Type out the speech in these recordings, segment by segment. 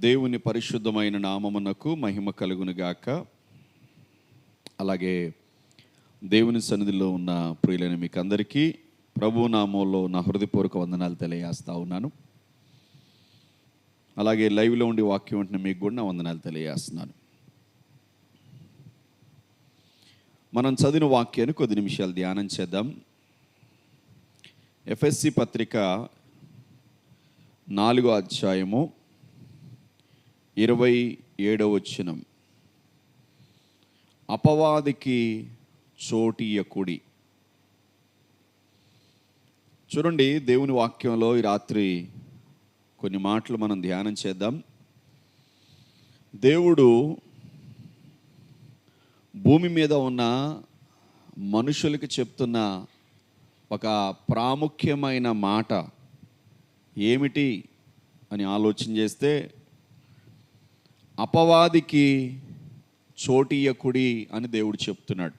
దేవుని పరిశుద్ధమైన నామమునకు మహిమ కలుగునుగాక అలాగే దేవుని సన్నిధిలో ఉన్న ప్రియులైన మీకు అందరికీ ప్రభు నామంలో నా హృదయపూర్వక వందనాలు తెలియజేస్తా ఉన్నాను. అలాగే లైవ్లో ఉండి వాక్యం ఉంటున్న మీకు కూడా నా వందనాలు తెలియజేస్తున్నాను. మనం చదివిన వాక్యాన్ని కొద్ది నిమిషాలు ధ్యానం చేద్దాం. ఎఫ్ఎస్సి పత్రిక నాలుగో అధ్యాయము ఇరవై ఏడవ వచనం. అపవాదికి చోటీయకుడి చూడండి దేవుని వాక్యంలో ఈ రాత్రి కొన్ని మాటలు మనం ధ్యానం చేద్దాం. దేవుడు భూమి మీద ఉన్న మనుషులకి చెప్తున్న ఒక ప్రాముఖ్యమైన మాట ఏమిటి అని ఆలోచన చేస్తే అపవాదికి చోటీయకుడి అని దేవుడు చెప్తున్నాడు.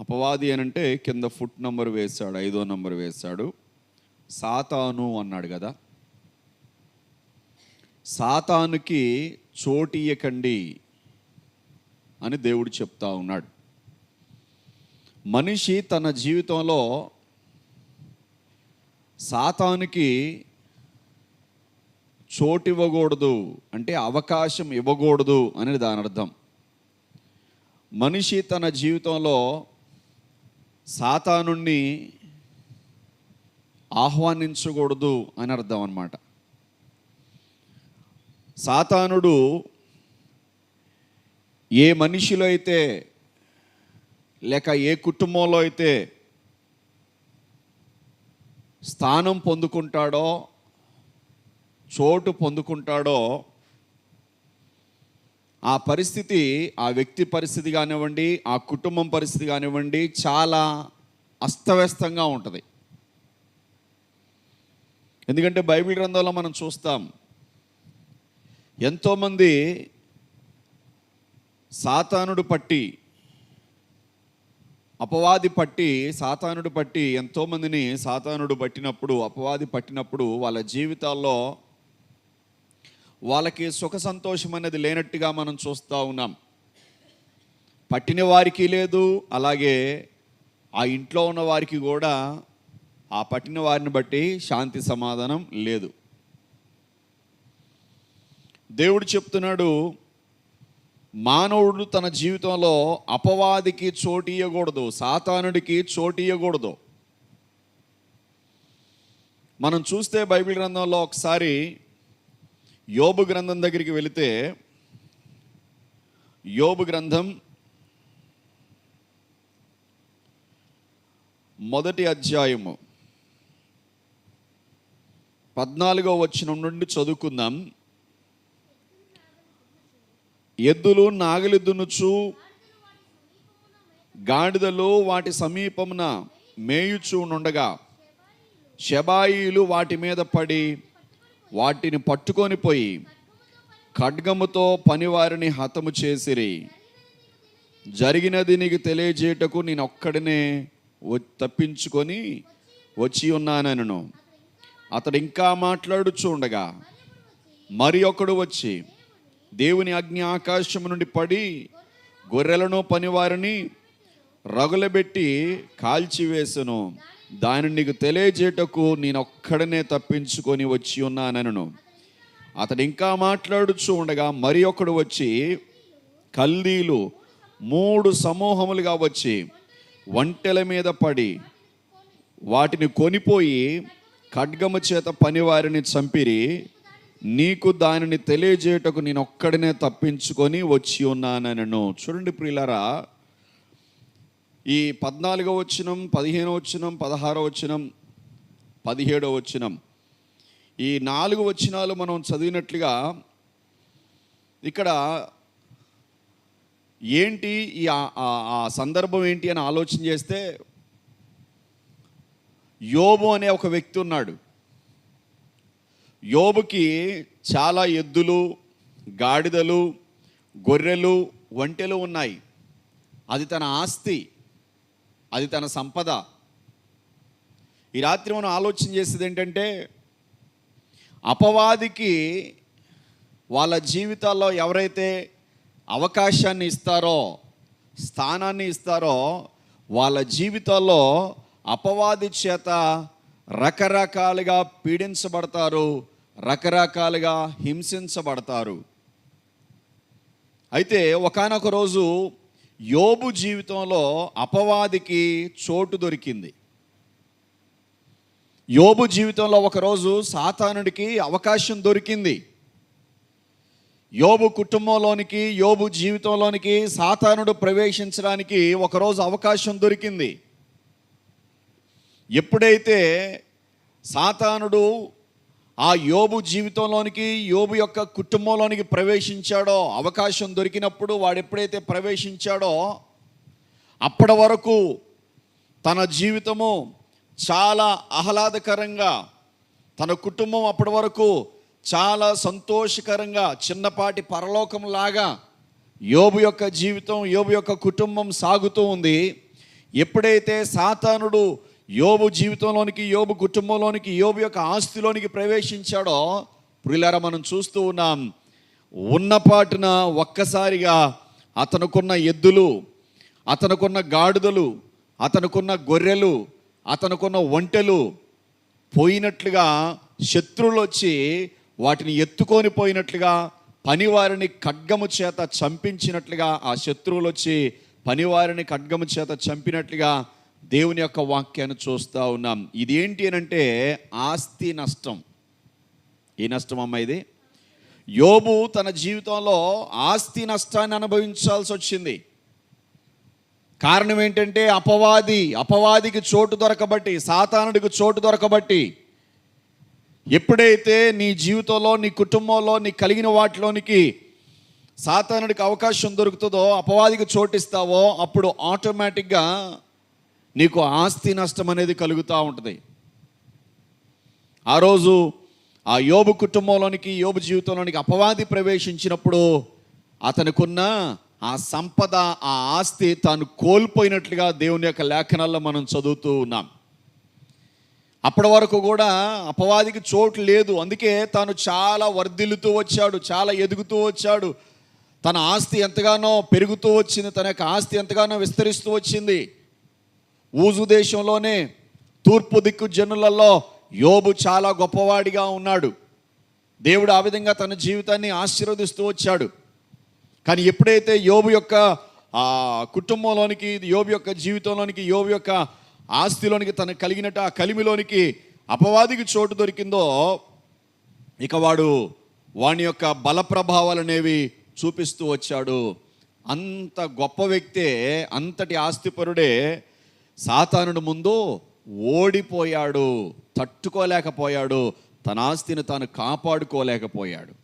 అపవాది అని అంటే కింద ఫుట్ నంబర్ వేశాడు ఐదో నంబర్ వేశాడు. సాతాను అన్నాడు కదా. సాతానుకి చోటీయకండి అని దేవుడు చెప్తా ఉన్నాడు. మనిషి తన జీవితంలో సాతానికి చోటు ఇవ్వకూడదు అంటే అవకాశం ఇవ్వకూడదు అనేది దాని అర్థం. మనిషి తన జీవితంలో సాతానుణ్ణి ఆహ్వానించకూడదు అని అర్థం అనమాట సాతానుడు ఏ మనిషిలో అయితే లేక ఏ కుటుంబంలో అయితే స్థానం పొందుకుంటాడో చోటు పొందుకుంటాడో ఆ పరిస్థితి ఆ వ్యక్తి పరిస్థితి కానివ్వండి ఆ కుటుంబం పరిస్థితి కానివ్వండి చాలా అస్తవ్యస్తంగా ఉంటుంది. ఎందుకంటే బైబిల్ గ్రంథంలో మనం చూస్తాం ఎంతోమంది సాతానుడు పట్టి అపవాది పట్టి సాతానుడు పట్టి ఎంతోమందిని సాతానుడు పట్టినప్పుడు అపవాది పట్టినప్పుడు వాళ్ళ జీవితాల్లో వాళ్ళకి సుఖ సంతోషం అనేది లేనట్టుగా మనం చూస్తూ ఉన్నాం. పట్టిన వారికి లేదు అలాగే ఆ ఇంట్లో ఉన్న వారికి కూడా ఆ పట్టిన వారిని బట్టి శాంతి సమాధానం లేదు. దేవుడు చెప్తున్నాడు మానవుడు తన జీవితంలో అపవాదికి చోటీయకూడదు సాతానుడికి చోటీయకూడదు మనం చూస్తే బైబిల్ గ్రంథంలో ఒకసారి యోబు గ్రంథం దగ్గరికి వెళితే యోబు గ్రంథం మొదటి అధ్యాయము. పద్నాలుగో వచ్చిన నుండి చదువుకుందాం. ఎద్దులు నాగలి దున్నుచు గాడిదలు వాటి సమీపమున మేయుచు నుండగా శబాయిలు వాటి మీద పడి వాటిని పట్టుకొని పోయి ఖడ్గముతో పనివారిని హతము చేసిరి. జరిగినది నీకు తెలియజేయటకు నేను ఒక్కడినే తప్పించుకొని వచ్చి ఉన్నానను అతడు ఇంకా మాట్లాడుచుండగా మరి ఒకడు వచ్చి దేవుని అగ్ని ఆకాశము నుండి పడి గొర్రెలను పనివారిని రగులబెట్టి కాల్చివేసెను. దానిని నీకు తెలియజేటకు నేను ఒక్కడనే తప్పించుకొని వచ్చి ఉన్నానను అతడు ఇంకా మాట్లాడుచూ ఉండగా మరి ఒకడు వచ్చి కల్దీలు మూడు సమూహములుగా వచ్చి ఒంటెల మీద పడి వాటిని కొనిపోయి ఖడ్గము చేత పనివారిని చంపిరి నీకు దానిని తెలియజేయటకు నేను ఒక్కడనే తప్పించుకొని వచ్చి ఉన్నానను చూడండి ప్రియులరా ఈ పద్నాలుగో వచనం పదిహేనో వచ్చినం పదహారో వచ్చినం పదిహేడో వచనం. ఈ నాలుగు వచనాలు మనం చదివినట్లుగా ఇక్కడ ఏంటి ఈ ఆ సందర్భం ఏంటి అని ఆలోచన చేస్తే యోబు అనే ఒక వ్యక్తి ఉన్నాడు. యోబుకి చాలా ఎద్దులు గాడిదలు గొర్రెలు ఒంటెలు ఉన్నాయి. అది తన ఆస్తి. అది తన సంపద. ఈ రాత్రి మనం ఆలోచన చేసేది ఏంటంటే అపవాదికి వాళ్ళ జీవితాల్లో ఎవరైతే అవకాశాన్ని ఇస్తారో స్థానాన్ని ఇస్తారో వాళ్ళ జీవితాల్లో అపవాది చేత రకరకాలుగా పీడించబడతారు రకరకాలుగా హింసించబడతారు. అయితే ఒకానొక రోజు యోబు జీవితంలో అపవాదికి చోటు దొరికింది. యోబు జీవితంలో ఒకరోజు సాతానుడికి అవకాశం దొరికింది. యోబు కుటుంబంలోనికి యోబు జీవితంలోనికి సాతానుడు ప్రవేశించడానికి ఒకరోజు అవకాశం దొరికింది. ఎప్పుడైతే సాతానుడు ఆ యోబు జీవితంలోనికి యోబు యొక్క కుటుంబంలోనికి ప్రవేశించాడో అవకాశం దొరికినప్పుడు వాడు ఎప్పుడైతే ప్రవేశించాడో అప్పటి వరకు తన జీవితము చాలా ఆహ్లాదకరంగా తన కుటుంబం అప్పటి వరకు చాలా సంతోషకరంగా చిన్నపాటి పరలోకంలాగా యోబు యొక్క జీవితం యోబు యొక్క కుటుంబం సాగుతూ ఉంది. ఎప్పుడైతే సాతానుడు యోబు జీవితంలోనికి యోబు కుటుంబంలోనికి యోబు యొక్క ఆస్తిలోనికి ప్రవేశించాడో ప్రియులారా మనం చూస్తూ ఉన్నాం. ఉన్నపాటున ఒక్కసారిగా అతనుకున్న ఎద్దులు అతనుకున్న గాడిదలు అతనుకున్న గొర్రెలు అతనుకున్న ఒంటెలు పోయినట్లుగా శత్రువులు వచ్చి వాటిని ఎత్తుకొని పోయినట్లుగా పనివారిని ఖడ్గము చేత చంపించినట్లుగా ఆ శత్రువులు వచ్చి పనివారిని ఖడ్గము చేత చంపినట్లుగా దేవుని యొక్క వాక్యాన్ని చూస్తూ ఉన్నాం. ఇది ఏంటి అని అంటే ఆస్తి నష్టం. ఏ నష్టం అమ్మా ఇది? యోబు తన జీవితంలో ఆస్తి నష్టాన్ని అనుభవించాల్సి వచ్చింది. కారణం ఏంటంటే అపవాది అపవాదికి చోటు దొరకబట్టి సాతానుడికి చోటు దొరకబట్టి ఎప్పుడైతే నీ జీవితంలో నీ కుటుంబంలో నీ కలిగిన వాటిలోనికి సాతానుడికి అవకాశం దొరుకుతుందో అపవాదికి చోటిస్తావో అప్పుడు ఆటోమేటిక్గా నీకు ఆస్తి నష్టం అనేది కలుగుతూ ఉంటుంది. ఆ రోజు ఆ యోబు కుటుంబంలోనికి యోబు జీవితంలోనికి అపవాది ప్రవేశించినప్పుడు అతనికున్న ఆ సంపద ఆ ఆస్తి తాను కోల్పోయినట్లుగా దేవుని యొక్క లేఖనాల్లో మనం చదువుతూ ఉన్నాం. అప్పటి వరకు కూడా అపవాదికి చోటు లేదు. అందుకే తాను చాలా వర్ధిల్లుతూ వచ్చాడు చాలా ఎదుగుతూ వచ్చాడు. తన ఆస్తి ఎంతగానో పెరుగుతూ వచ్చింది తన యొక్క ఆస్తి ఎంతగానో విస్తరిస్తూ వచ్చింది. ఊజు దేశంలోనే తూర్పు దిక్కు జనులలో యోబు చాలా గొప్పవాడిగా ఉన్నాడు. దేవుడు ఆ విధంగా తన జీవితాన్ని ఆశీర్వదిస్తూ వచ్చాడు. కానీ ఎప్పుడైతే యోబు యొక్క ఆ కుటుంబంలోనికి యోబు యొక్క జీవితంలోనికి యోబు యొక్క ఆస్తిలోనికి తనకు కలిగినట్టు ఆ కలిమిలోనికి అపవాదికి చోటు దొరికిందో ఇక వాడు వాని యొక్క బల ప్రభావాలు అనేవి చూపిస్తూ వచ్చాడు. అంత గొప్ప వ్యక్తే అంతటి ఆస్తిపరుడే సాతానుడు ముందు ఓడిపోయాడు తట్టుకోలేకపోయాడు తన ఆస్తిని తాను కాపాడుకోలేకపోయాడు.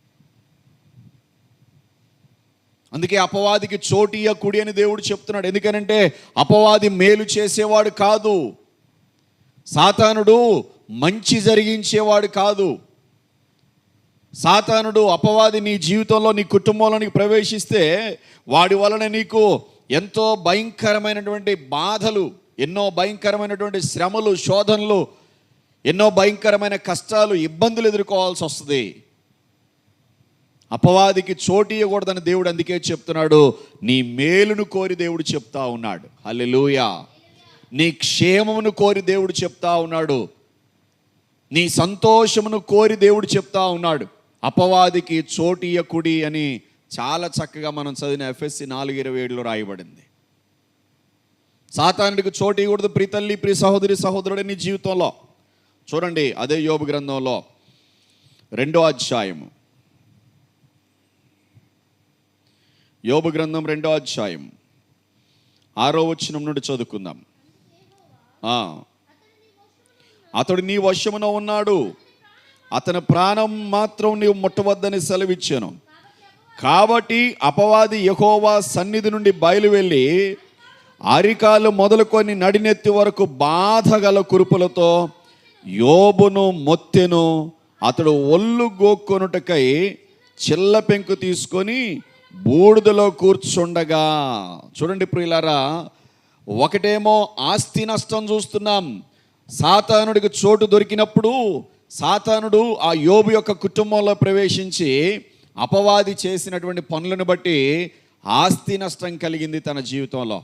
అందుకే అపవాదికి చోటియ కుడి అని దేవుడు చెప్తున్నాడు. ఎందుకనంటే అపవాది మేలు చేసేవాడు కాదు. సాతానుడు మంచి జరిగించేవాడు కాదు. సాతానుడు అపవాది నీ జీవితంలో నీ కుటుంబంలోనికి ప్రవేశిస్తే వాడి వలన నీకు ఎంతో భయంకరమైనటువంటి బాధలు ఎన్నో భయంకరమైనటువంటి శ్రమలు శోధనలు ఎన్నో భయంకరమైన కష్టాలు ఇబ్బందులు ఎదుర్కోవాల్సి వస్తుంది. అపవాదికి చోటు ఇవ్వకూడదని దేవుడు అందుకే చెప్తున్నాడు నీ మేలును కోరి దేవుడు చెప్తా ఉన్నాడు. హల్లెలూయా. నీ క్షేమమును కోరి దేవుడు చెప్తా ఉన్నాడు. నీ సంతోషమును కోరి దేవుడు చెప్తా ఉన్నాడు. అపవాదికి చోటియకుడి అని చాలా చక్కగా మనం చదివిన ఎఫ్ఎస్సి నాలుగు ఇరవై ఏడులో రాయబడింది. సాతానుడికి చోటు ఇవ్వకూడదు. ప్రీ తల్లి సహోదరి సహోదరుడు నీ జీవితంలో. చూడండి అదే యోబు గ్రంథంలో రెండో అధ్యాయము. యోబు గ్రంథం రెండో అధ్యాయం. ఆరో వచ్చిన నుండి చదువుకుందాం. అతడు నీ వశమున ఉన్నాడు. అతని ప్రాణం మాత్రం నీవు ముట్టవద్దని సెలవిచ్చాను. కాబట్టి అపవాది యహోవా సన్నిధి నుండి బయలువెళ్ళి అరికాలు మొదలుకొని నడినెత్తి వరకు బాధగల కురుపులతో యోబును మొత్తెను అతడు ఒళ్ళు గోక్కొనుటకై చిల్ల పెంకు తీసుకొని బూడిదలో కూర్చుండగా. చూడండి ప్రియులారా ఒకటేమో ఆస్తి నష్టం చూస్తున్నాం. సాతానుడికి చోటు దొరికినప్పుడు సాతానుడు ఆ యోబు యొక్క కుటుంబంలో ప్రవేశించి అపవాది చేసినటువంటి పనులను బట్టి ఆస్తి నష్టం కలిగింది తన జీవితంలో.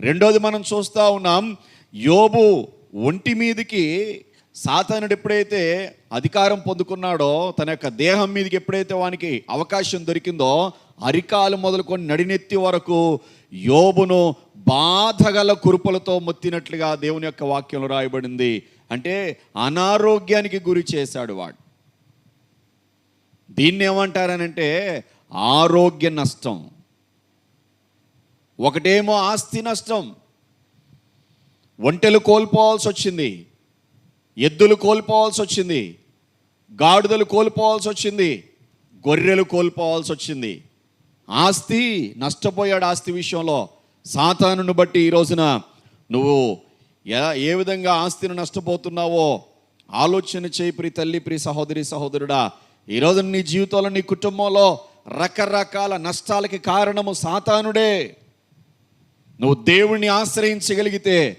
రెండోది మనం చూస్తూ ఉన్నాం యోబు ఒంటి మీదకి సాతానుడు ఎప్పుడైతే అధికారం పొందుకున్నాడో తన యొక్క దేహం మీదకి ఎప్పుడైతే వానికి అవకాశం దొరికిందో అరికాలు మొదలుకొని నడినెత్తి వరకు యోబును బాధగల కురుపులతో మొత్తినట్లుగా దేవుని యొక్క వాక్యంలో రాయబడింది. అంటే అనారోగ్యానికి గురి చేశాడు వాడు. దీన్ని ఏమంటారనంటే ఆరోగ్య నష్టం. ఒకటేమో ఆస్తి నష్టం. ఒంటెలు కోల్పోవాల్సి వచ్చింది. ఎద్దులు కోల్పోవాల్సి వచ్చింది. గాడిదలు కోల్పోవాల్సి వచ్చింది. గొర్రెలు కోల్పోవాల్సి వచ్చింది. ఆస్తి నష్టపోయాడు ఆస్తి విషయంలో. సాతానును బట్టి ఈ రోజున నువ్వు ఎలా ఏ విధంగా ఆస్తిని నష్టపోతున్నావో ఆలోచన చేయి ప్రి తల్లి ప్రి సహోదరి సహోదరుడా. ఈ రోజు నీ జీవితంలో నీ కుటుంబంలో రకరకాల నష్టాలకి కారణము సాతానుడే. నువ్వు దేవుణ్ణి ఆశ్రయించగలిగితే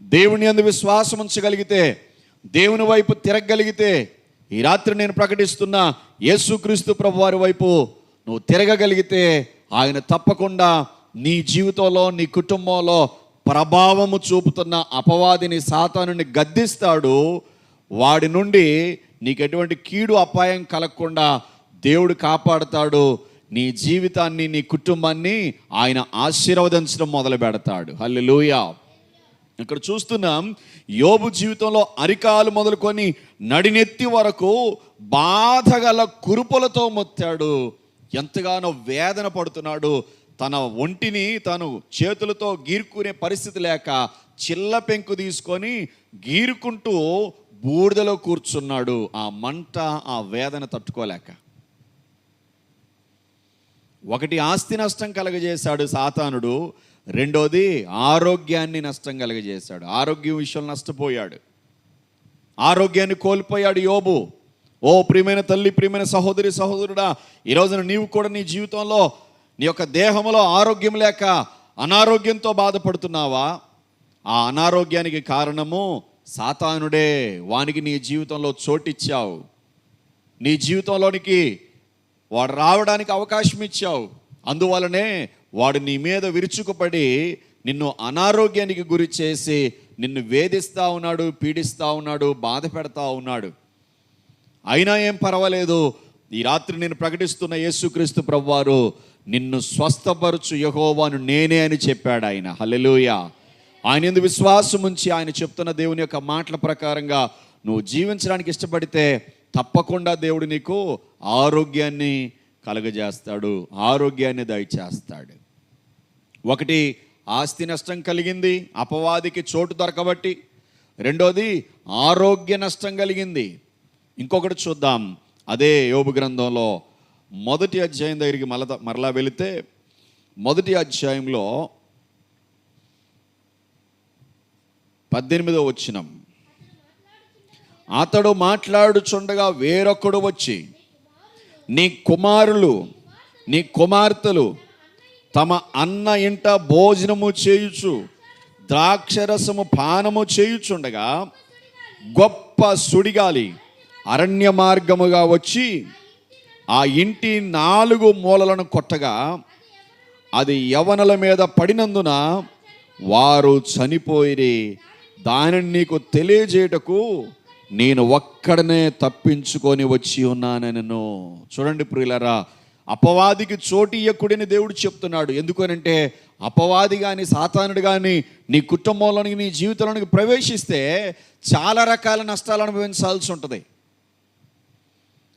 దేవుని అందు విశ్వాసం ఉంచగలిగితే దేవుని వైపు తిరగగలిగితే ఈ రాత్రి నేను ప్రకటిస్తున్న యేసుక్రీస్తు ప్రభు వారి వైపు నువ్వు తిరగగలిగితే ఆయన తప్పకుండా నీ జీవితంలో నీ కుటుంబంలో ప్రభావము చూపుతున్న అపవాదిని సాతానుని గద్దిస్తాడు. వాడి నుండి నీకు ఎటువంటి కీడు అపాయం కలగకుండా దేవుడు కాపాడుతాడు. నీ జీవితాన్ని నీ కుటుంబాన్ని ఆయన ఆశీర్వదించడం మొదలు పెడతాడు. హల్లెలూయా. ఇక్కడ చూస్తున్నాం యోబు జీవితంలో అరికాలు మొదలుకొని నడినెత్తి వరకు బాధగల కురుపులతో మొత్తాడు. ఎంతగానో వేదన పడుతున్నాడు. తన ఒంటిని తను చేతులతో గీరుకునే పరిస్థితి లేక చిల్ల పెంకు తీసుకొని గీరుకుంటూ బూడిదలో కూర్చున్నాడు. ఆ మంట ఆ వేదన తట్టుకోలేక. ఒకటి ఆస్తి నష్టం కలగజేశాడు సాతానుడు రెండోది ఆరోగ్యాన్ని నష్టం కలగజేశాడు. ఆరోగ్యం విషయంలో నష్టపోయాడు. ఆరోగ్యాన్ని కోల్పోయాడు యోబు. ఓ ప్రియమైన తల్లి ప్రియమైన సహోదరి సహోదరుడా ఈ రోజున నీవు కూడా నీ జీవితంలో నీ యొక్క దేహంలో ఆరోగ్యం లేక అనారోగ్యంతో బాధపడుతున్నావా? ఆ అనారోగ్యానికి కారణము సాతానుడే. వానికి నీ జీవితంలో చోటిచ్చావు. నీ జీవితంలోనికి వాడు రావడానికి అవకాశం ఇచ్చావు. అందువలనే వాడు నీ మీద విరుచుకుపడి నిన్ను అనారోగ్యానికి గురి చేసి నిన్ను వేధిస్తూ ఉన్నాడు పీడిస్తూ ఉన్నాడు బాధ పెడతా ఉన్నాడు. అయినా ఏం పర్వాలేదు. ఈ రాత్రి నేను ప్రకటిస్తున్న యేసుక్రీస్తు ప్రభువారు నిన్ను స్వస్థపరచు యహోవాను నేనే అని చెప్పాడు ఆయన. హల్లెలూయ. ఆయన ఎందు విశ్వాసం ఉంచి ఆయన చెప్తున్న దేవుని యొక్క మాటల ప్రకారంగా నువ్వు జీవించడానికి ఇష్టపడితే తప్పకుండా దేవుడు నీకు ఆరోగ్యాన్ని కలుగజేస్తాడు ఆరోగ్యాన్ని దయచేస్తాడు. ఒకటి ఆస్తి నష్టం కలిగింది అపవాదికి చోటు దొరకబట్టి. రెండోది ఆరోగ్య నష్టం కలిగింది. ఇంకొకటి చూద్దాం అదే యోగు గ్రంథంలో మొదటి అధ్యాయం దగ్గరికి మరల మరలా వెళితే మొదటి అధ్యాయంలో పద్దెనిమిదో వచ్చినం అతడు మాట్లాడుచుండగా వేరొకడు వచ్చి నీ కుమారులు నీ కుమార్తెలు తమ అన్న ఇంట భోజనము చేయుచు ద్రాక్షరసము పానము చేయుచుండగా గొప్ప సుడిగాలి అరణ్య మార్గముగా వచ్చి ఆ ఇంటి నాలుగు మూలలను కొట్టగా అది యవనల మీద పడినందున వారు చనిపోయిరే. దానిని నీకు తెలియజేయటకు నేను ఒక్కడనే తప్పించుకొని వచ్చి ఉన్నానను చూడండి ప్రియులరా అపవాదికి చోటు ఇయ్యకుడని దేవుడు చెప్తున్నాడు. ఎందుకనంటే అపవాది కానీ సాతానుడు కానీ నీ కుటుంబంలోనికి నీ జీవితంలోనికి ప్రవేశిస్తే చాలా రకాల నష్టాలు అనుభవించాల్సి ఉంటుంది.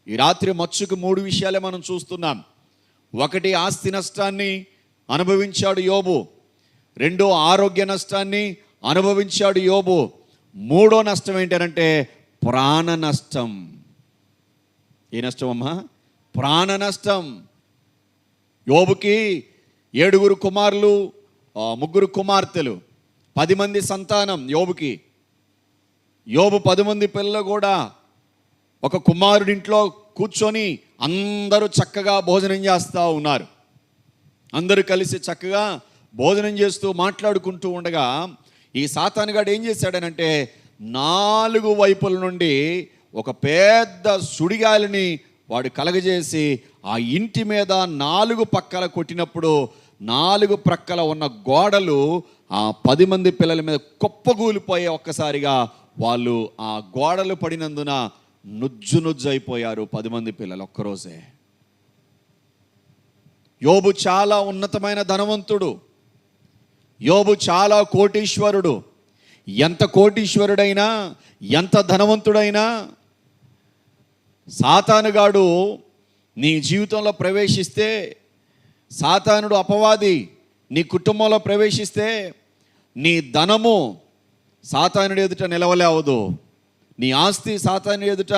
ఈ రాత్రి మచ్చుకు మూడు విషయాలే మనం చూస్తున్నాం. ఒకటి ఆస్తి నష్టాన్ని అనుభవించాడు యోబు. రెండో ఆరోగ్య నష్టాన్ని అనుభవించాడు యోబు. మూడో నష్టం ఏంటంటే ప్రాణ నష్టం. ఏ నష్టం అమ్మా? ప్రాణ నష్టం. యోబుకి ఏడుగురు కుమారులు ముగ్గురు కుమార్తెలు పది మంది సంతానం యోబుకి. యోబు పది మంది పిల్లలు కూడా ఒక కుమారుడింట్లో కూర్చొని అందరూ చక్కగా భోజనం చేస్తూ ఉన్నారు. అందరూ కలిసి చక్కగా భోజనం చేస్తూ మాట్లాడుకుంటూ ఉండగా ఈ సాతానుగాడు ఏం చేశాడనంటే నాలుగు వైపుల నుండి ఒక పెద్ద సుడిగాలిని వాడు కలగజేసి ఆ ఇంటి మీద నాలుగు పక్కల కొట్టినప్పుడు నాలుగు ప్రక్కల ఉన్న గోడలు ఆ పది మంది పిల్లల మీద కుప్పగూలిపోయే ఒక్కసారిగా వాళ్ళు ఆ గోడలు పడినందున నుజ్జు నుజ్జు అయిపోయారు పది మంది పిల్లలు ఒక్కరోజే. యోబు చాలా ఉన్నతమైన ధనవంతుడు. యోబు చాలా కోటీశ్వరుడు. ఎంత కోటీశ్వరుడైనా ఎంత ధనవంతుడైనా సాతానుగాడు నీ జీవితంలో ప్రవేశిస్తే సాతానుడు అపవాది నీ కుటుంబంలో ప్రవేశిస్తే నీ ధనము సాతానుడి ఎదుట నిలవలేవదు. నీ ఆస్తి సాతాను ఎదుట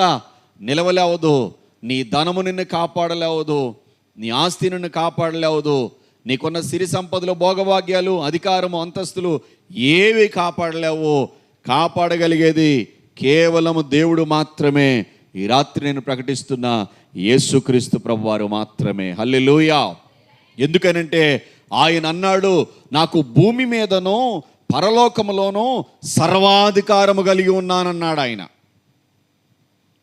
నిలవలేవదు. నీ ధనము నిన్ను కాపాడలేవదు. నీ ఆస్తి నిన్ను కాపాడలేవదు. నీకున్న సిరి సంపదలు భోగభాగ్యాలు అధికారము అంతస్తులు ఏవి కాపాడలేవు కాపాడగలిగేది కేవలము దేవుడు మాత్రమే. ఈ రాత్రి నేను ప్రకటిస్తున్న యేసుక్రీస్తు ప్రభువారు మాత్రమే. హల్లెలూయా. ఎందుకనంటే ఆయన అన్నాడు నాకు భూమి మీదనో పరలోకములోనూ సర్వాధికారము కలిగి ఉన్నానన్నాడు ఆయన.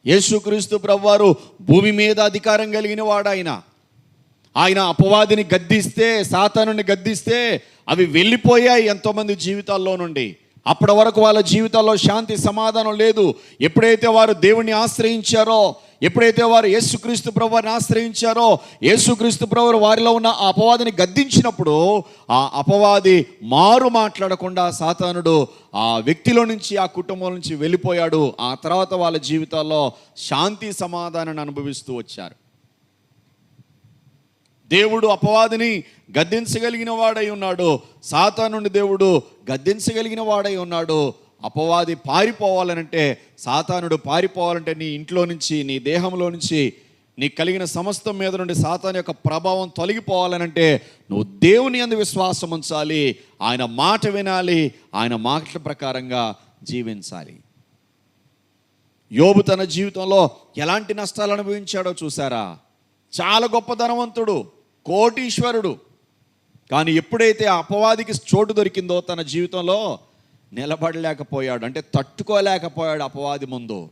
యేసుక్రీస్తు ప్రభువారు భూమి మీద అధికారం కలిగిన వాడు ఆయన అపవాదిని గద్దిస్తే సాతానుని గద్దిస్తే అవి వెళ్ళిపోయాయి ఎంతోమంది జీవితాల్లో నుండి. అప్పటి వరకు వాళ్ళ జీవితాల్లో శాంతి సమాధానం లేదు. ఎప్పుడైతే వారు దేవుణ్ణి ఆశ్రయించారో ఎప్పుడైతే వారు యేసుక్రీస్తు ప్రభువారిని ఆశ్రయించారో యేసుక్రీస్తు ప్రభు వారిలో ఉన్న ఆ అపవాదిని గద్దించినప్పుడు ఆ అపవాది మారు మాట్లాడకుండా సాతానుడు ఆ వ్యక్తిలో నుంచి ఆ కుటుంబం నుంచి వెళ్ళిపోయాడు. ఆ తర్వాత వాళ్ళ జీవితాల్లో శాంతి సమాధానాన్ని అనుభవిస్తూ వచ్చారు. దేవుడు అపవాదిని గద్దించగలిగిన వాడై ఉన్నాడు. సాతానుని దేవుడు గద్దించగలిగిన వాడై ఉన్నాడు. అపవాది పారిపోవాలనంటే సాతానుడు పారిపోవాలంటే నీ ఇంట్లో నుంచి నీ దేహంలో నుంచి నీ కలిగిన సమస్తం మీద నుండి సాతాన్ యొక్క ప్రభావం తొలగిపోవాలనంటే నువ్వు దేవుని అందు విశ్వాసం ఉంచాలి. ఆయన మాట వినాలి. ఆయన మాటల ప్రకారంగా జీవించాలి. యోబు తన జీవితంలో ఎలాంటి నష్టాలు అనుభవించాడో చూసారా చాలా గొప్ప ధనవంతుడు. కోటీశ్వరుడు. కానీ ఎప్పుడైతే అపవాదికి చోటు దొరికిందో తన జీవితంలో నిలబడలేకపోయాడు. అంటే తట్టుకోలేకపోయాడు అపవాది ముందు.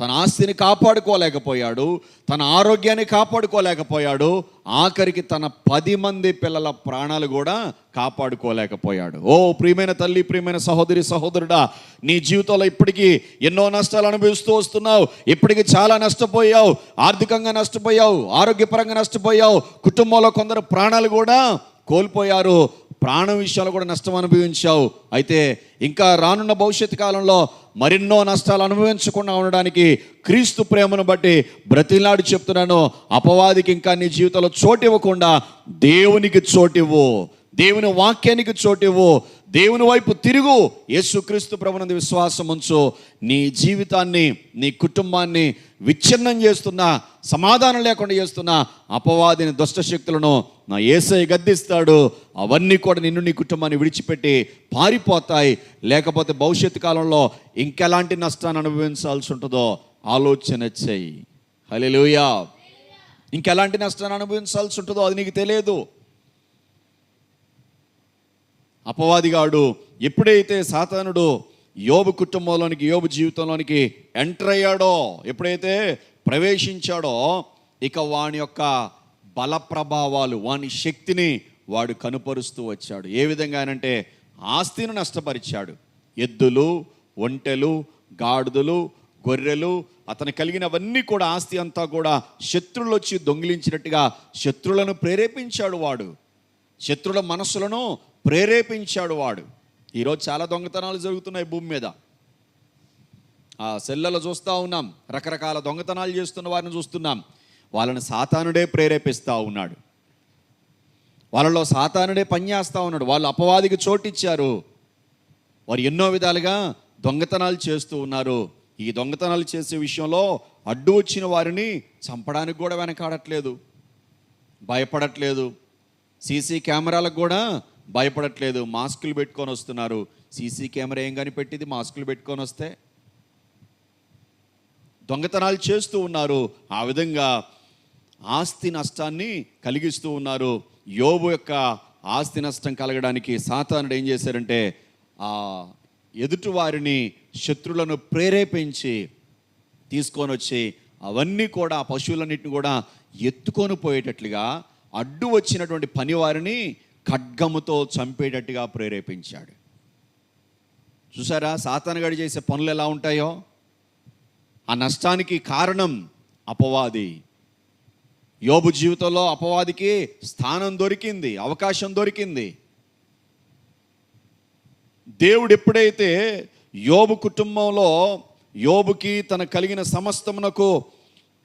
తన ఆస్తిని కాపాడుకోలేకపోయాడు తన ఆరోగ్యాన్ని కాపాడుకోలేకపోయాడు ఆఖరికి తన పది మంది పిల్లల ప్రాణాలు కూడా కాపాడుకోలేకపోయాడు. ఓ ప్రియమైన తల్లి ప్రియమైన సహోదరి సహోదరుడా నీ జీవితంలో ఇప్పటికీ ఎన్నో నష్టాలు అనుభవిస్తూ వస్తున్నావు. ఇప్పటికీ చాలా నష్టపోయావు. ఆర్థికంగా నష్టపోయావు. ఆరోగ్యపరంగా నష్టపోయావు. కుటుంబంలో కొందరు ప్రాణాలు కూడా కోల్పోయారు. ప్రాణం విషయాలు కూడా నష్టం అనుభవించావు. అయితే ఇంకా రానున్న భవిష్యత్తు కాలంలో మరెన్నో నష్టాలు అనుభవించకుండా ఉండడానికి క్రీస్తు ప్రేమను బట్టి బ్రతిలాడు చెప్తున్నాను అపవాదికి ఇంకా నీ జీవితంలో చోటు ఇవ్వకుండా దేవునికి చోటివ్వు దేవుని వాక్యానికి చోటివ్వు దేవుని వైపు తిరుగు. యేసుక్రీస్తు ప్రభునందు విశ్వాసం ఉంచు. నీ జీవితాన్ని నీ కుటుంబాన్ని విచ్ఛిన్నం చేస్తున్న సమాధానం లేకుండా చేస్తున్న అపవాదిని దుష్ట శక్తులను నా ఏసై గద్దిస్తాడు. అవన్నీ కూడా నిన్ను నీ కుటుంబాన్ని విడిచిపెట్టి పారిపోతాయి. లేకపోతే భవిష్యత్తు కాలంలో ఇంకెలాంటి నష్టాన్ని అనుభవించాల్సి ఉంటుందో ఆలోచన చెయ్యి. హల్లెలూయా. ఇంకెలాంటి నష్టాన్ని అనుభవించాల్సి ఉంటుందో అది నీకు తెలియదు. అపవాదిగాడు ఎప్పుడైతే సాతానుడు యోబు కుటుంబంలోనికి యోబు జీవితంలోనికి ఎంటర్ అయ్యాడో ఎప్పుడైతే ప్రవేశించాడో ఇక వాని యొక్క బల ప్రభావాలు వాని శక్తిని వాడు కనుపరుస్తూ వచ్చాడు. ఏ విధంగా అంటే ఆస్తిని నష్టపరిచాడు. ఎద్దులు ఒంటెలు గాడిదలు గొర్రెలు అతను కలిగినవన్నీ కూడా ఆస్తి అంతా కూడా శత్రులు వచ్చి దొంగిలించినట్టుగా శత్రులను ప్రేరేపించాడు వాడు. శత్రుల మనస్సులను ప్రేరేపించాడు వాడు. ఈరోజు చాలా దొంగతనాలు జరుగుతున్నాయి భూమి మీద. ఆ సెల్లలో చూస్తూ ఉన్నాం. రకరకాల దొంగతనాలు చేస్తున్న వారిని చూస్తున్నాం. వాళ్ళని సాతానుడే ప్రేరేపిస్తూ ఉన్నాడు. వాళ్ళలో సాతానుడే పనిచేస్తూ ఉన్నాడు. వాళ్ళు అపవాదికి చోటిచ్చారు. వారు ఎన్నో విధాలుగా దొంగతనాలు చేస్తూ ఉన్నారు. ఈ దొంగతనాలు చేసే విషయంలో అడ్డు వచ్చిన వారిని చంపడానికి కూడా వెనకాడట్లేదు. భయపడట్లేదు. సీసీ కెమెరాలకు కూడా భయపడట్లేదు మాస్కులు పెట్టుకొని వస్తున్నారు. సీసీ కెమెరా ఏం కానీ పెట్టింది మాస్కులు పెట్టుకొని వస్తే. దొంగతనాలు చేస్తూ ఉన్నారు. ఆ విధంగా ఆస్తి నష్టాన్ని కలిగిస్తూ ఉన్నారు. యోబు యొక్క ఆస్తి నష్టం కలగడానికి సాతానుడు ఏం చేశారంటే ఆ ఎదుటివారిని శత్రులను ప్రేరేపించి తీసుకొని వచ్చి అవన్నీ కూడా ఆ పశువులన్నింటిని కూడా ఎత్తుకొని పోయేటట్లుగా అడ్డు వచ్చినటువంటి పనివారిని ఖడ్గముతో చంపేటట్టుగా ప్రేరేపించాడు. చూసారా? సాతానగాడు చేసే పనులు ఎలా ఉంటాయో? ఆ నష్టానికి కారణం అపవాది. యోబు జీవితంలో అపవాదికి స్థానం దొరికింది అవకాశం దొరికింది. దేవుడు ఎప్పుడైతే యోబు కుటుంబంలో యోబుకి తన కలిగిన సమస్తమునకు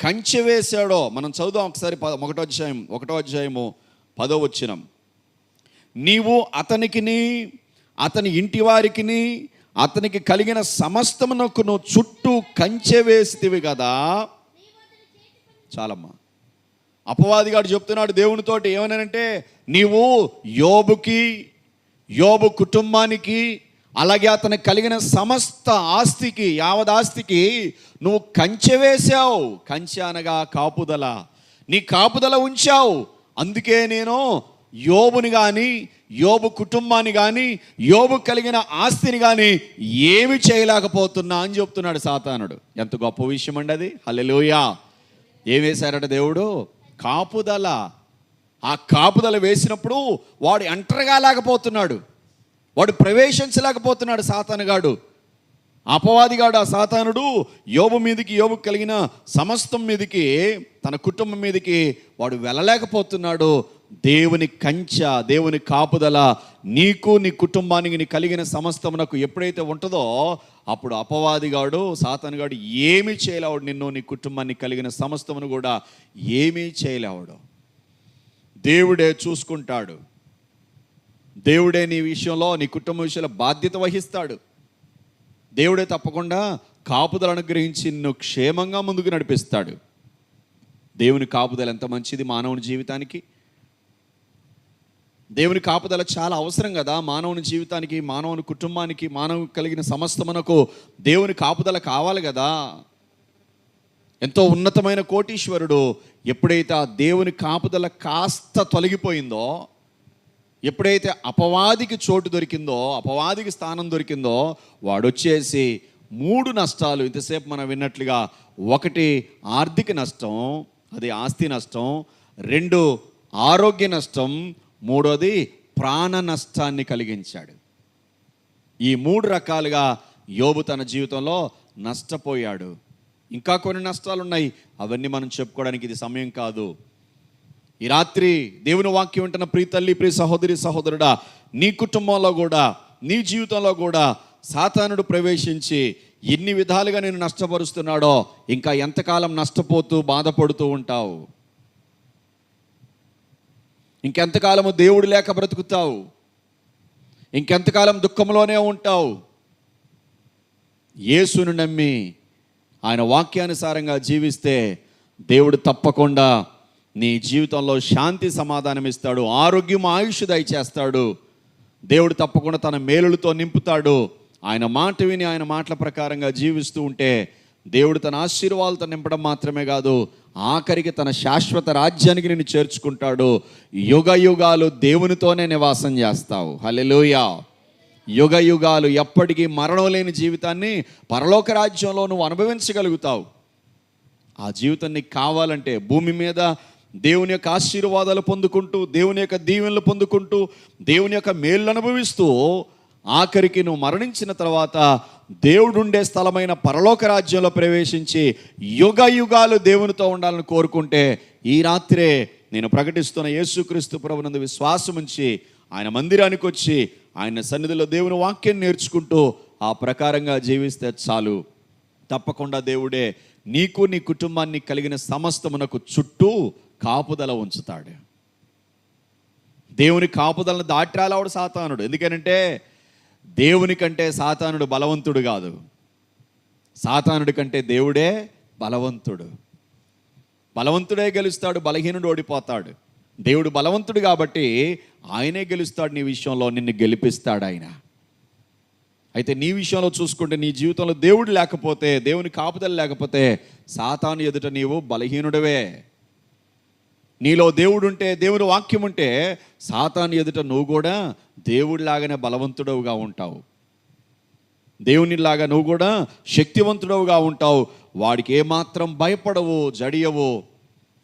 కంచె వేశాడో మనం చదువుదాం ఒకసారి పద ఒకటో అధ్యాయం ఒకటో అధ్యాయము పదో వచ్చినాం నీవు అతనికిని అతని ఇంటి వారికిని అతనికి కలిగిన సమస్తమునకు నువ్వు చుట్టూ కంచె వేస్తివి కదా చాలమ్మా. అపవాదిగాడు చెప్తున్నాడు దేవునితోటి ఏమనంటే నీవు యోబుకి యోబు కుటుంబానికి అలాగే అతనికి కలిగిన సమస్త ఆస్తికి యావదాస్తికి నువ్వు కంచె వేశావు. కంచె అనగా కాపుదల. నీ కాపుదల ఉంచావు. అందుకే నేను యోబుని కానీ యోబు కుటుంబాన్ని కానీ యోబు కలిగిన ఆస్తిని కానీ ఏమి చేయలేకపోతున్నా అని చెప్తున్నాడు సాతానుడు. ఎంత గొప్ప విషయం అండి అది. హల్లెలూయా. ఏం వేశారట దేవుడు? కాపుదల. ఆ కాపుదల వేసినప్పుడు వాడు ఎంటర్గా లేకపోతున్నాడు. వాడు ప్రవేశించలేకపోతున్నాడు సాతానుగాడు అపవాదిగాడు ఆ సాతానుడు యోబు మీదకి యోబు కలిగిన సమస్తం మీదకి తన కుటుంబం మీదకి వాడు వెళ్ళలేకపోతున్నాడు. దేవుని కంచ దేవుని కాపుదల నీకు నీ కుటుంబానికి నీ కలిగిన సమస్తమునకు ఎప్పుడైతే ఉంటుందో అప్పుడు అపవాదిగాడు సాతనుగాడు ఏమీ చేయలేవాడు. నిన్ను నీ కుటుంబాన్ని కలిగిన సమస్తమును కూడా ఏమీ చేయలేవాడు. దేవుడే చూసుకుంటాడు. దేవుడే నీ విషయంలో నీ కుటుంబ విషయంలో బాధ్యత వహిస్తాడు. దేవుడే తప్పకుండా కాపుదల అనుగ్రహించి నిన్ను క్షేమంగా ముందుకు నడిపిస్తాడు. దేవుని కాపుదల ఎంత మంచిది మానవుని జీవితానికి? దేవుని కాపుదల చాలా అవసరం కదా. మానవుని జీవితానికి మానవుని కుటుంబానికి మానవు కలిగిన సమస్తమునకు దేవుని కాపుదల కావాలి కదా. ఎంతో ఉన్నతమైన కోటీశ్వరుడు ఎప్పుడైతే ఆ దేవుని కాపుదల కాస్త తొలగిపోయిందో ఎప్పుడైతే అపవాదికి చోటు దొరికిందో అపవాదికి స్థానం దొరికిందో వాడు వచ్చేసి మూడు నష్టాలు ఇంతసేపు మనం విన్నట్లుగా ఒకటి ఆర్థిక నష్టం అది ఆస్తి నష్టం రెండు ఆరోగ్య నష్టం మూడోది ప్రాణ నష్టాన్ని కలిగించాడు. ఈ మూడు రకాలుగా యోబు తన జీవితంలో నష్టపోయాడు. ఇంకా కొన్ని నష్టాలు ఉన్నాయి అవన్నీ మనం చెప్పుకోవడానికి ఇది సమయం కాదు. ఈ రాత్రి దేవుని వాక్యం వింటున్న ప్రీ తల్లి ప్రియ సహోదరి సహోదరుడా నీ కుటుంబంలో కూడా నీ జీవితంలో కూడా సాతానుడు ప్రవేశించి ఎన్ని విధాలుగా నేను నష్టపరుస్తున్నాడో ఇంకా ఎంతకాలం నష్టపోతూ బాధపడుతూ ఉంటావు? ఇంకెంతకాలము దేవుడు లేక బ్రతుకుతావు? ఇంకెంతకాలం దుఃఖంలోనే ఉంటావు? యేసును నమ్మి ఆయన వాక్యానుసారంగా జీవిస్తే దేవుడు తప్పకుండా నీ జీవితంలో శాంతి సమాధానం ఇస్తాడు ఆరోగ్యం ఆయుష్ దయచేస్తాడు. దేవుడు తప్పకుండా తన మేలులతో నింపుతాడు. ఆయన మాట విని ఆయన మాటల ప్రకారంగా జీవిస్తూ ఉంటే దేవుడు తన ఆశీర్వాదాలతో నింపడం మాత్రమే కాదు ఆఖరికి తన శాశ్వత రాజ్యానికి నేను చేర్చుకుంటాడు. యుగ యుగాలు దేవునితోనే నివాసం చేస్తావు. హలెలుయా యుగ యుగాలు ఎప్పటికీ మరణం లేని జీవితాన్ని పరలోక రాజ్యంలో నువ్వు అనుభవించగలుగుతావు. ఆ జీవితం నీకు కావాలంటే భూమి మీద దేవుని యొక్క ఆశీర్వాదాలు పొందుకుంటూ దేవుని యొక్క దీవెనలు పొందుకుంటూ దేవుని యొక్క మేళ్ళు అనుభవిస్తూ ఆఖరికి నువ్వు మరణించిన తర్వాత దేవుడు ఉండే స్థలమైన పరలోక రాజ్యంలో ప్రవేశించి యుగ యుగాలు దేవునితో ఉండాలని కోరుకుంటే ఈ రాత్రే నేను ప్రకటిస్తున్న యేసుక్రీస్తు ప్రభునందు విశ్వాసం ఉంచి ఆయన మందిరానికి వచ్చి ఆయన సన్నిధిలో దేవుని వాక్యం నేర్చుకుంటూ ఆ ప్రకారంగా జీవిస్తే చాలు. తప్పకుండా దేవుడే నీకు నీ కుటుంబాన్ని కలిగిన సమస్తమునకు చుట్టూ కాపుదల ఉంచుతాడు. దేవుని కాపుదలను దాటిరాలవాడు సాతానుడు. ఎందుకనంటే దేవుని కంటే సాతానుడు బలవంతుడు కాదు. సాతానుడి కంటే దేవుడే బలవంతుడు. బలవంతుడే గెలుస్తాడు బలహీనుడు ఓడిపోతాడు. దేవుడు బలవంతుడు కాబట్టి ఆయనే గెలుస్తాడు నీ విషయంలో నిన్ను గెలిపిస్తాడు ఆయన. అయితే నీ విషయంలో చూసుకుంటే నీ జీవితంలో దేవుడు లేకపోతే దేవుని కాపుదలు లేకపోతే సాతాను ఎదుట నీవు బలహీనుడవే. నీలో దేవుడు ఉంటే దేవుని వాక్యం ఉంటే సాతాను ఎదుట నువ్వు కూడా దేవుడిలాగానే బలవంతుడవుగా ఉంటావు. దేవునిలాగా నువ్వు కూడా శక్తివంతుడవుగా ఉంటావు. వాడికి ఏమాత్రం భయపడవు జడియవు.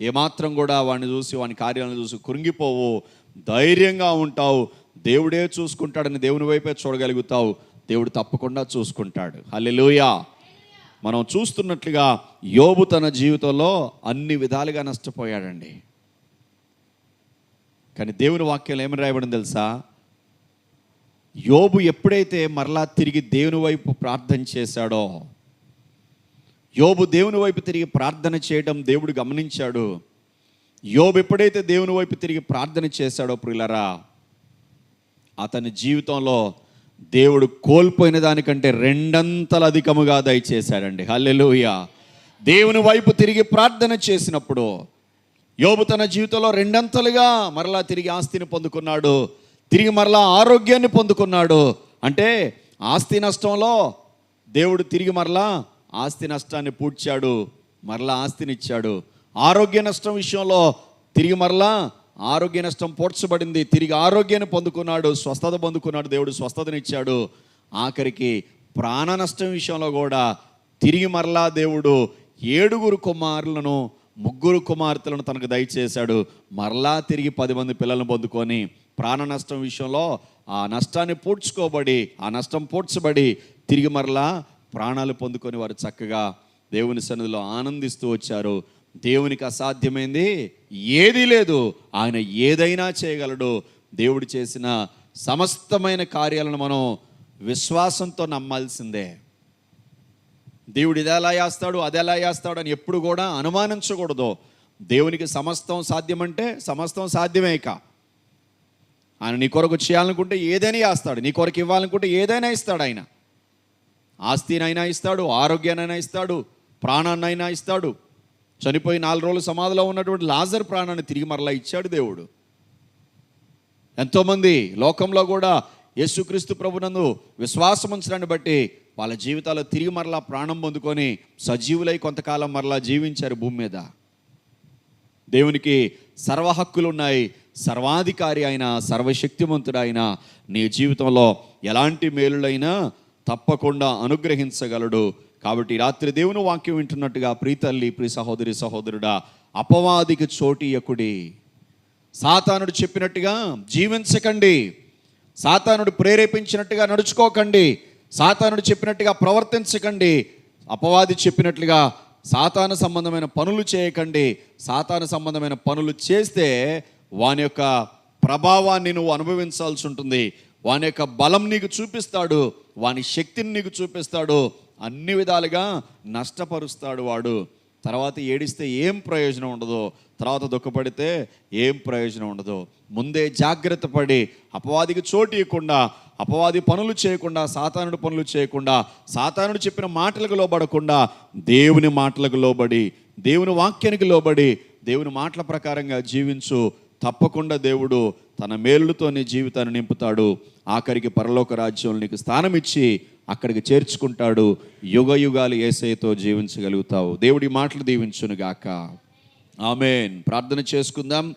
ఏమాత్రం కూడా వాడిని చూసి వాని కార్యాలను చూసి కురింగిపోవు ధైర్యంగా ఉంటావు. దేవుడే చూసుకుంటాడని దేవుని వైపే చూడగలుగుతావు. దేవుడు తప్పకుండా చూసుకుంటాడు. హల్లెలూయా. మనం చూస్తున్నట్లుగా యోబు తన జీవితంలో అన్ని విధాలుగా నష్టపోయాడండి. కానీ దేవుని వాక్యంలో ఏమని రాయబడింది తెలుసా? యోబు ఎప్పుడైతే మరలా తిరిగి దేవుని వైపు ప్రార్థన చేశాడో యోబు దేవుని వైపు తిరిగి ప్రార్థన చేయడం దేవుడు గమనించాడు. యోబు ఎప్పుడైతే దేవుని వైపు తిరిగి ప్రార్థన చేశాడో ప్రిలరా అతని జీవితంలో దేవుడు కోల్పోయిన దానికంటే రెండంతలు అధికముగా దయచేశాడండి. హల్లెలూయా. దేవుని వైపు తిరిగి ప్రార్థన చేసినప్పుడు యోబు తన జీవితంలో రెండంతలుగా మరలా తిరిగి ఆస్తిని పొందుకున్నాడు. తిరిగి మరలా ఆరోగ్యాన్ని పొందుకున్నాడు. అంటే ఆస్తి నష్టంలో దేవుడు తిరిగి మరలా ఆస్తి నష్టాన్ని పూడ్చాడు. మరలా ఆస్తినిచ్చాడు. ఆరోగ్య నష్టం విషయంలో తిరిగి మరలా ఆరోగ్య నష్టం పోడ్చబడింది. తిరిగి ఆరోగ్యాన్ని పొందుకున్నాడు. స్వస్థత పొందుకున్నాడు. దేవుడు స్వస్థతనిచ్చాడు. ఆఖరికి ప్రాణ నష్టం విషయంలో కూడా తిరిగి మరలా దేవుడు ఏడుగురు కుమారులను ముగ్గురు కుమార్తెలను తనకు దయచేశాడు. మరలా తిరిగి పది మంది పిల్లలను పొందుకొని ప్రాణ నష్టం విషయంలో ఆ నష్టాన్ని పూడ్చుకోబడి ఆ నష్టం పూడ్చబడి తిరిగి మరలా ప్రాణాలు పొందుకొని వారు చక్కగా దేవుని సన్నిధిలో ఆనందిస్తూ వచ్చారు. దేవునికి అసాధ్యమైంది ఏదీ లేదు. ఆయన ఏదైనా చేయగలడు. దేవుడు చేసిన సమస్తమైన కార్యాలను మనం విశ్వాసంతో నమ్మాల్సిందే. దేవుడు ఇది ఎలా చేస్తాడు అది ఎలా చేస్తాడు అని ఎప్పుడు కూడా అనుమానించకూడదు. దేవునికి సమస్తం సాధ్యమంటే సమస్తం సాధ్యమే ఇక. ఆయన నీ కొరకు చేయాలనుకుంటే ఏదైనా చేస్తాడు నీ కొరకు ఇవ్వాలనుకుంటే ఏదైనా ఇస్తాడు ఆయన. ఆస్తినైనా ఇస్తాడు ఆరోగ్యానైనా ఇస్తాడు ప్రాణాన్నైనా ఇస్తాడు. చనిపోయి నాలుగు రోజులు సమాధిలో ఉన్నటువంటి లాజర్ ప్రాణాన్ని తిరిగి మరలా ఇచ్చాడు దేవుడు. ఎంతోమంది లోకంలో కూడా యేసుక్రీస్తు ప్రభునందు విశ్వాసం ఉంచడాన్ని బట్టి వాళ్ళ జీవితాల్లో తిరిగి మరలా ప్రాణం పొందుకొని సజీవులై కొంతకాలం మరలా జీవించారు భూమి మీద. దేవునికి సర్వ హక్కులు ఉన్నాయి. సర్వాధికారి అయిన సర్వశక్తిమంతుడైన నీ జీవితంలో ఎలాంటి మేలులైనా తప్పకుండా అనుగ్రహించగలడు. కాబట్టి రాత్రి దేవుని వాక్యం వింటున్నట్టుగా ప్రీతల్లి ప్రీ సహోదరి సహోదరుడా అపవాదికి చోటీయకుడి సాతానుడు చెప్పినట్టుగా జీవించకండి. సాతానుడు ప్రేరేపించినట్టుగా నడుచుకోకండి. సాతానుడు చెప్పినట్టుగా ప్రవర్తించకండి అపవాది చెప్పినట్లుగా సాతాను సంబంధమైన పనులు చేయకండి. సాతాను సంబంధమైన పనులు చేస్తే వాని యొక్క ప్రభావాన్ని నువ్వు అనుభవించాల్సి ఉంటుంది. వాని యొక్క బలం నీకు చూపిస్తాడు వాని శక్తిని నీకు చూపిస్తాడు అన్ని విధాలుగా నష్టపరుస్తాడు వాడు. తర్వాత ఏడిస్తే ఏం ప్రయోజనం ఉండదు తర్వాత దుఃఖపడితే ఏం ప్రయోజనం ఉండదు. ముందే జాగ్రత్త పడి అపవాదికి చోటు ఇవ్వకుండా అపవాది పనులు చేయకుండా సాతానుడు పనులు చేయకుండా సాతానుడు చెప్పిన మాటలకు లోబడకుండా దేవుని మాటలకు లోబడి దేవుని వాక్యానికి లోబడి దేవుని మాటల ప్రకారంగా జీవించు. తప్పకుండా దేవుడు తన మేలుతో నీ జీవితాన్ని నింపుతాడు. ఆఖరికి పరలోక రాజ్యం నీకు స్థానం ఇచ్చి అక్కడికి చేర్చుకుంటాడు. యుగ యుగాలు ఏసైతో జీవించగలుగుతావు. దేవుడి మాటలు దీవించునుగాక. ఆమెన్. ప్రార్థన చేసుకుందాం.